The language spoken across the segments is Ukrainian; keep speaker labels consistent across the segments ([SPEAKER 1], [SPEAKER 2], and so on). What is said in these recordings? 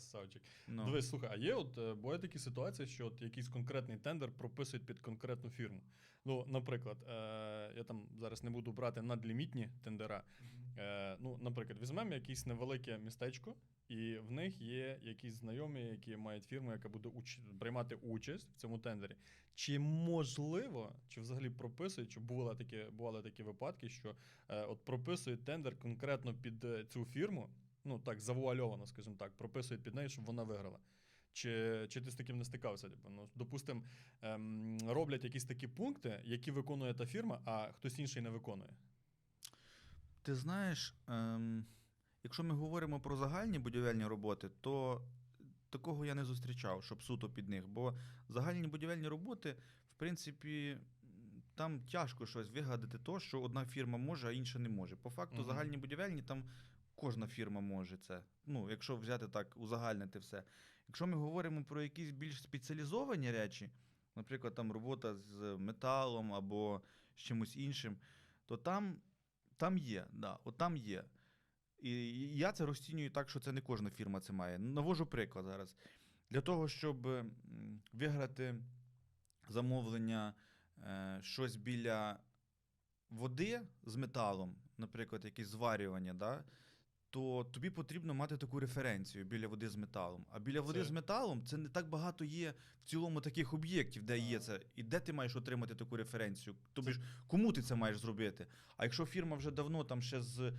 [SPEAKER 1] Красавчик.
[SPEAKER 2] Ну.
[SPEAKER 1] Дивись, слухай, а є от е, буває такі ситуації, що от якийсь конкретний тендер прописують під конкретну фірму. Ну, наприклад, е, я там зараз не буду брати надлімітні тендера. Е, ну, наприклад, візьмемо якесь невелике містечко, і в них є якісь знайомі, які мають фірму, яка буде уч... приймати участь в цьому тендері. Чи можливо, чи взагалі прописують, чи бували такі, бували такі випадки, що е, от прописують тендер конкретно під е, цю фірму, ну так, завуальовано, скажімо так, прописують під неї, щоб вона виграла. Чи, чи ти з таким не стикався? Типу, ну, допустим, ем, роблять якісь такі пункти, які виконує та фірма, а хтось інший не виконує.
[SPEAKER 2] Ти знаєш, ем, якщо ми говоримо про загальні будівельні роботи, то такого я не зустрічав, щоб суто під них. Бо загальні будівельні роботи, в принципі, там тяжко щось вигадати, то, що одна фірма може, а інша не може. По факту,
[SPEAKER 1] Мгм.
[SPEAKER 2] загальні будівельні там кожна фірма може це. Ну, якщо взяти так, узагальнити все. Якщо ми говоримо про якісь більш спеціалізовані речі, наприклад, там робота з металом або з чимось іншим, то там, там є, да, от там є. І я це розцінюю так, що це не кожна фірма це має. Навожу приклад зараз. Для того, щоб виграти замовлення е, щось біля води з металом, наприклад, якесь зварювання, да, то тобі потрібно мати таку референцію біля води з металом. А біля води
[SPEAKER 1] Це-
[SPEAKER 2] з металом це не так багато є в цілому таких об'єктів, де є це. І де ти маєш отримати таку референцію? Тобі ж кому ти це маєш зробити? А якщо фірма вже давно, там ще з,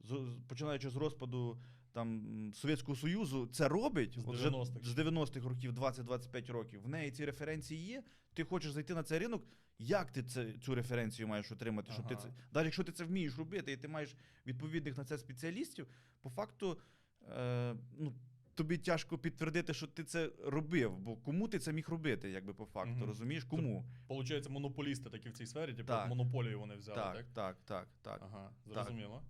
[SPEAKER 2] з починаючи з розпаду там Совєтського Союзу, це робить
[SPEAKER 1] З 90-х.
[SPEAKER 2] з 90-х років, 20-25 років, в неї ці референції є. Ти хочеш зайти на цей ринок. Як ти це, цю референцію маєш отримати? Щоб ти це, навіть якщо ти це вмієш робити, і ти маєш відповідних на це спеціалістів, по факту е, ну, тобі тяжко підтвердити, що ти це робив. Бо кому ти це міг робити, якби по факту,
[SPEAKER 1] Мгм.
[SPEAKER 2] розумієш? Кому?
[SPEAKER 1] Получається, монополісти такі в цій сфері, типу
[SPEAKER 2] Так.
[SPEAKER 1] монополію вони взяли, так?
[SPEAKER 2] Так, так, так, так.
[SPEAKER 1] Ага, зрозуміло.